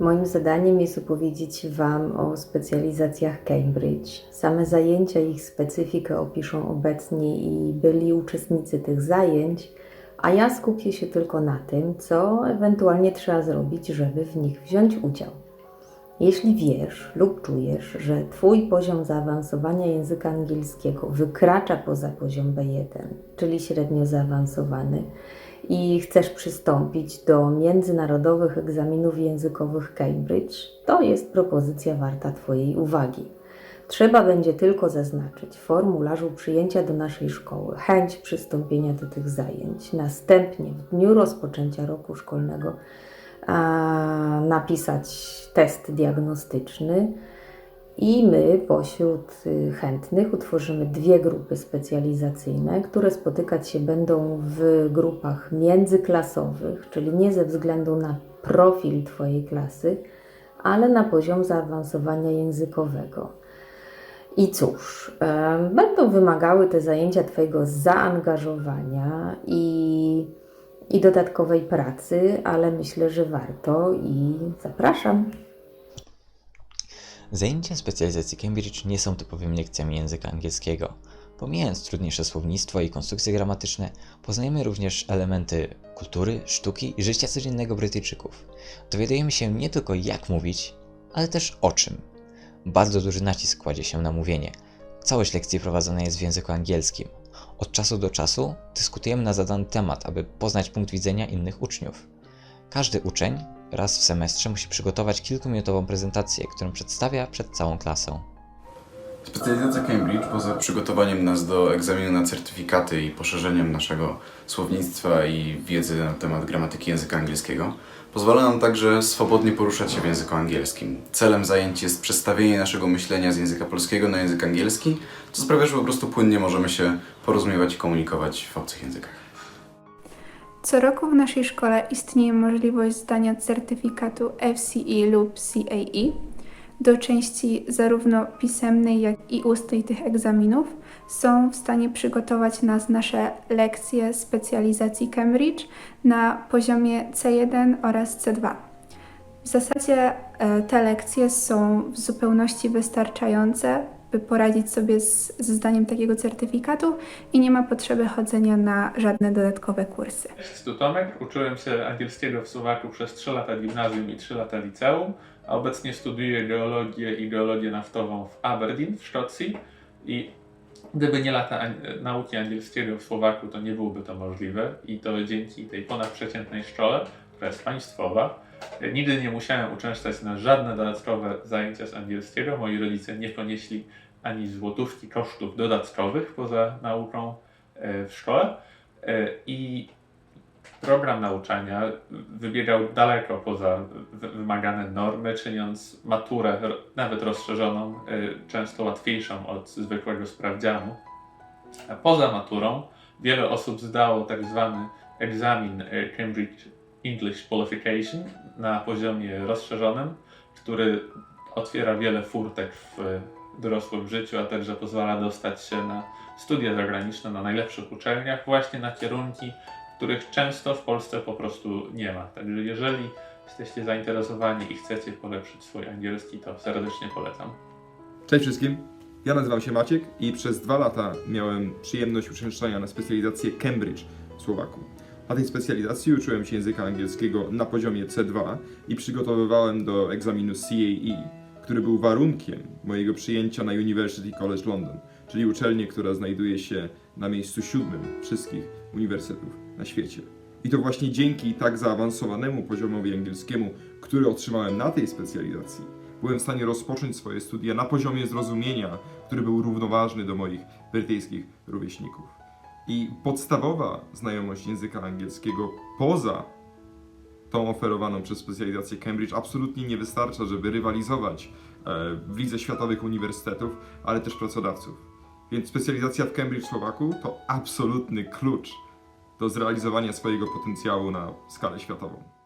Moim zadaniem jest opowiedzieć Wam o specjalizacjach Cambridge. Same zajęcia, ich specyfikę opiszą obecnie i byli uczestnicy tych zajęć, a ja skupię się tylko na tym, co ewentualnie trzeba zrobić, żeby w nich wziąć udział. Jeśli wiesz lub czujesz, że Twój poziom zaawansowania języka angielskiego wykracza poza poziom B1, czyli średnio zaawansowany, i chcesz przystąpić do międzynarodowych egzaminów językowych Cambridge, to jest propozycja warta Twojej uwagi. Trzeba będzie tylko zaznaczyć w formularzu przyjęcia do naszej szkoły chęć przystąpienia do tych zajęć. Następnie w dniu rozpoczęcia roku szkolnego a, napisać test diagnostyczny i my pośród y, chętnych utworzymy dwie grupy specjalizacyjne, które spotykać się będą w grupach międzyklasowych, czyli nie ze względu na profil Twojej klasy, ale na poziom zaawansowania językowego. I cóż, em, będą wymagały te zajęcia Twojego zaangażowania i, i dodatkowej pracy, ale myślę, że warto i zapraszam. Zajęcia specjalizacji Cambridge nie są typowymi lekcjami języka angielskiego. Pomijając trudniejsze słownictwo i konstrukcje gramatyczne, poznajemy również elementy kultury, sztuki i życia codziennego Brytyjczyków. Dowiadujemy się nie tylko jak mówić, ale też o czym. Bardzo duży nacisk kładzie się na mówienie. Całość lekcji prowadzona jest w języku angielskim. Od czasu do czasu dyskutujemy na zadany temat, aby poznać punkt widzenia innych uczniów. Każdy uczeń raz w semestrze musi przygotować kilkuminutową prezentację, którą przedstawia przed całą klasą. Specjalizacja Cambridge, poza przygotowaniem nas do egzaminu na certyfikaty i poszerzeniem naszego słownictwa i wiedzy na temat gramatyki języka angielskiego, pozwala nam także swobodnie poruszać się w języku angielskim. Celem zajęć jest przestawienie naszego myślenia z języka polskiego na język angielski, co sprawia, że po prostu płynnie możemy się porozumiewać i komunikować w obcych językach. Co roku w naszej szkole istnieje możliwość zdania certyfikatu FCE lub CAE. Do części zarówno pisemnej, jak i ustnej tych egzaminów są w stanie przygotować nas nasze lekcje specjalizacji Cambridge na poziomie C1 oraz C2. W zasadzie e, te lekcje są w zupełności wystarczające, by poradzić sobie z, ze zdaniem takiego certyfikatu i nie ma potrzeby chodzenia na żadne dodatkowe kursy. Cześć, tu Tomek. Uczyłem się angielskiego w Słowaku przez 3 lata gimnazjum i 3 lata liceum, a obecnie studiuję geologię i geologię naftową w Aberdeen w Szkocji i gdyby nie lata nauki angielskiego w Słowaku, to nie byłoby to możliwe i to dzięki tej ponadprzeciętnej szkole, która jest państwowa, nigdy nie musiałem uczęszczać na żadne dodatkowe zajęcia z angielskiego. Moi rodzice nie ponieśli ani złotówki kosztów dodatkowych poza nauką e, w szkole E, i program nauczania wybiegał daleko poza wy- wymagane normy, czyniąc maturę nawet rozszerzoną e, często łatwiejszą od zwykłego sprawdzianu. Poza maturą wiele osób zdało tak zwany egzamin Cambridge English Qualification na poziomie rozszerzonym, który otwiera wiele furtek w e, dorosłym życiu, a także pozwala dostać się na studia zagraniczne na najlepszych uczelniach, właśnie na kierunki, których często w Polsce po prostu nie ma. Także jeżeli jesteście zainteresowani i chcecie polepszyć swój angielski, to serdecznie polecam. Cześć wszystkim, ja nazywam się Maciek i przez dwa lata miałem przyjemność uczęszczania na specjalizację Cambridge w Słowaku. Na tej specjalizacji uczyłem się języka angielskiego na poziomie C2 i przygotowywałem do egzaminu CAE, który był warunkiem mojego przyjęcia na University College London, czyli uczelnię, która znajduje się na miejscu siódmym wszystkich uniwersytetów na świecie. I to właśnie dzięki tak zaawansowanemu poziomowi angielskiemu, który otrzymałem na tej specjalizacji, byłem w stanie rozpocząć swoje studia na poziomie zrozumienia, który był równoważny do moich brytyjskich rówieśników. I podstawowa znajomość języka angielskiego poza tą oferowaną przez specjalizację Cambridge absolutnie nie wystarcza, żeby rywalizować e, w lidze światowych uniwersytetów, ale też pracodawców. Więc specjalizacja w Cambridge Słowaku to absolutny klucz do zrealizowania swojego potencjału na skalę światową.